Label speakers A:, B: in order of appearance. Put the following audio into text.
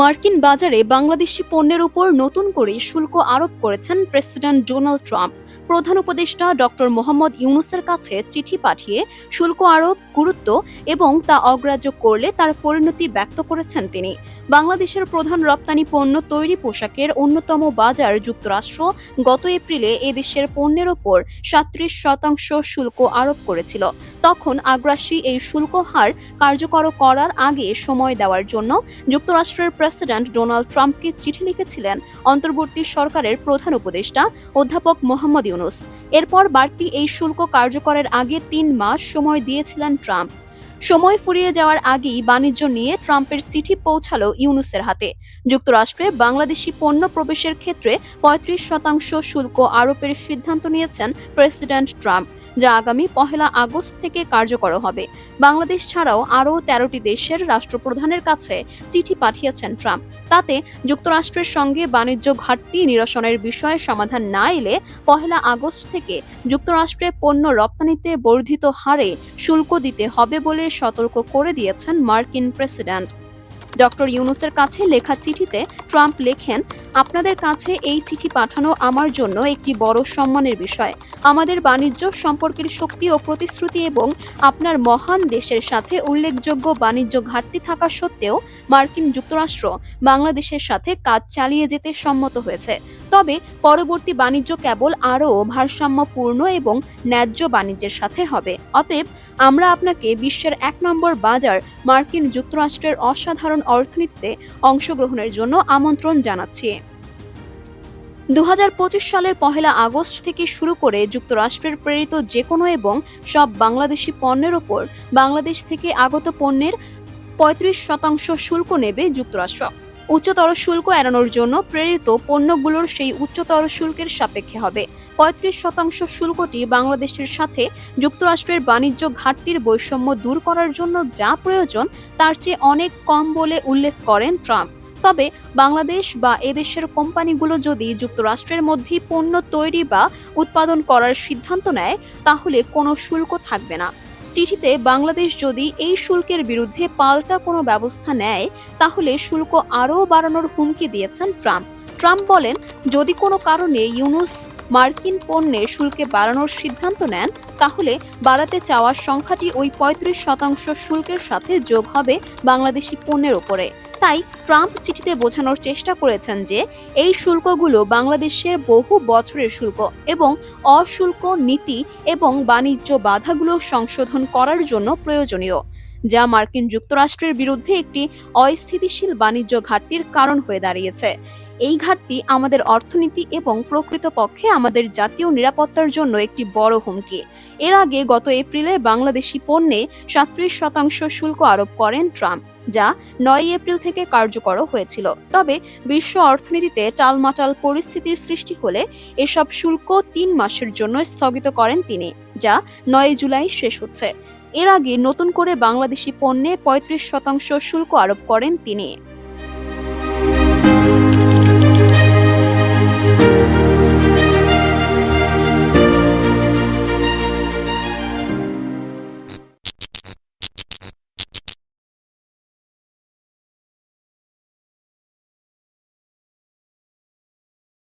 A: মার্কিন বাজারে বাংলাদেশি পণ্যের উপর নতুন করে শুল্ক আরোপ করেছেন প্রেসিডেন্ট ডোনাল্ড ট্রাম্প। প্রধান উপদেষ্টা ডক্টর মোহাম্মদ ইউনুসের কাছে চিঠি পাঠিয়ে শুল্ক আরোপ, গুরুত্ব এবং তা অগ্রাহ্য করলে তার পরিণতি ব্যক্ত করেছেন তিনি। বাংলাদেশের প্রধান রপ্তানি পণ্য তৈরি পোশাকের অন্যতম বাজার যুক্তরাষ্ট্র গত এপ্রিলে এদেশের পণ্যের ওপর সাত্রিশ শতাংশ শুল্ক আরোপ করেছিল। তখন আগ্রাসী এই শুল্ক হার কার্যকর করার আগে সময় দেওয়ার জন্য যুক্তরাষ্ট্রের প্রেসিডেন্ট ডোনাল্ড ট্রাম্পকে চিঠি লিখেছিলেন অন্তর্বর্তী সরকারের প্রধান উপদেষ্টা অধ্যাপক মোহাম্মদ ইউনুস। এরপর বাড়তি এই শুল্ক কার্যকরের আগে তিন মাস সময় দিয়েছিলেন ট্রাম্প। সময় ফুরিয়ে যাওয়ার আগেই বাণিজ্য নিয়ে ট্রাম্পের চিঠি পৌঁছালো ইউনুসের হাতে। যুক্তরাষ্ট্রে বাংলাদেশি পণ্য প্রবেশের ক্ষেত্রে পঁয়ত্রিশ শতাংশ শুল্ক আরোপের সিদ্ধান্ত নিয়েছেন প্রেসিডেন্ট ট্রাম্প। যা আগামী পহেলা আগস্ট থেকে কার্যকর হবে। বাংলাদেশ ছাড়াও আরও তেরোটি দেশের রাষ্ট্রপ্রধানের কাছে চিঠি পাঠিয়েছেন ট্রাম্প। তাতে যুক্তরাষ্ট্রের সঙ্গে বাণিজ্য ঘাটতি নিরসনের বিষয়ে সমাধান না এলে পহেলা আগস্ট থেকে যুক্তরাষ্ট্রে পণ্য রপ্তানিতে বর্ধিত হারে শুল্ক দিতে হবে বলে সতর্ক করে দিয়েছেন মার্কিন প্রেসিডেন্ট। ডক্টর ইউনুসের কাছে লেখা চিঠিতে ট্রাম্প লেখেন, আপনাদের কাছে এই চিঠি পাঠানো আমার জন্য একটি বড় সম্মানের বিষয়। আমাদের বাণিজ্য সম্পর্কের শক্তি ও প্রতিশ্রুতি এবং আপনার মহান দেশের সাথে উল্লেখযোগ্য বাণিজ্য ঘাটতি থাকা সত্ত্বেও মার্কিন যুক্তরাষ্ট্র বাংলাদেশের সাথে কাজ চালিয়ে যেতে সম্মত হয়েছে। তবে পরবর্তী বাণিজ্য কেবল আরও ভারসাম্যপূর্ণ এবং ন্যায্য বাণিজ্যের সাথে হবে। অতএব আমরা আপনাকে বিশ্বের এক নম্বর বাজার মার্কিন যুক্তরাষ্ট্রের অসাধারণ অর্থনীতিতে অংশগ্রহণের জন্য আমন্ত্রণ জানাচ্ছি। দু হাজার পঁচিশ সালের পহেলা আগস্ট থেকে শুরু করে যুক্তরাষ্ট্রের প্রেরিত যে কোনো এবং সব বাংলাদেশি পণ্যের ওপর বাংলাদেশ থেকে আগত পণ্যের পঁয়ত্রিশ শতাংশ শুল্ক নেবে যুক্তরাষ্ট্র। উচ্চতর শুল্ক এড়ানোর জন্য প্রেরিত পণ্যগুলোর সেই উচ্চতর শুল্কের সাপেক্ষে হবে। পঁয়ত্রিশ শতাংশ শুল্কটি বাংলাদেশের সাথে যুক্তরাষ্ট্রের বাণিজ্য ঘাটতির বৈষম্য দূর করার জন্য যা প্রয়োজন, তার চেয়ে অনেক কম বলে উল্লেখ করেন ট্রাম্প। তবে বাংলাদেশ বা এদেশের কোম্পানিগুলো যদি যুক্তরাষ্ট্রের মধ্যেই পণ্য তৈরি বা উৎপাদন করার সিদ্ধান্ত নেয়, তাহলে কোনো শুল্ক থাকবে না। চিঠিতে বাংলাদেশ যদি এই শুল্কের বিরুদ্ধে পাল্টা কোনো ব্যবস্থা নেয়, তাহলে শুল্ক আরও বাড়ানোর হুমকি দিয়েছেন ট্রাম্প। ট্রাম্প বলেন, যদি কোনো কারণে ইউনুস মার্কিন পণ্যে শুল্কে বাড়ানোর সিদ্ধান্ত নেন, তাহলে বাড়াতে চাওয়ার সংখ্যাটি ওই পঁয়ত্রিশ শতাংশ শুল্কের সাথে যোগ হবে বাংলাদেশি পণ্যের ওপরে। তাই ট্রাম্প চিঠিতে বোঝানোর চেষ্টা করেছেন যে এই শুল্কগুলো বাংলাদেশের বহু বছরের শুল্ক এবং অশুল্ক নীতি এবং বাণিজ্য বাধাগুলো সংশোধন করার জন্য প্রয়োজনীয়, যা মার্কিন যুক্তরাষ্ট্রের বিরুদ্ধে একটি অস্থিতিশীল বাণিজ্য ঘাটতির কারণ হয়ে দাঁড়িয়েছে। এই ঘাটতি আমাদের অর্থনীতি এবং প্রকৃতপক্ষে আমাদের জাতীয় নিরাপত্তার জন্য একটি বড় হুমকি। এর আগে গত এপ্রিলে বাংলাদেশি পণ্যে সাত্রিশ শতাংশ শুল্ক আরোপ করেন ট্রাম্প, যা নয় এপ্রিল থেকে কার্যকর হয়েছিল। তবে বিশ্ব অর্থনীতিতে টালমাটাল পরিস্থিতির সৃষ্টি হলে এসব শুল্ক তিন মাসের জন্য স্থগিত করেন তিনি, যা নয় জুলাই শেষ হচ্ছে। এর আগে নতুন করে বাংলাদেশি পণ্যে পঁয়ত্রিশ শতাংশ শুল্ক আরোপ করেন তিনি।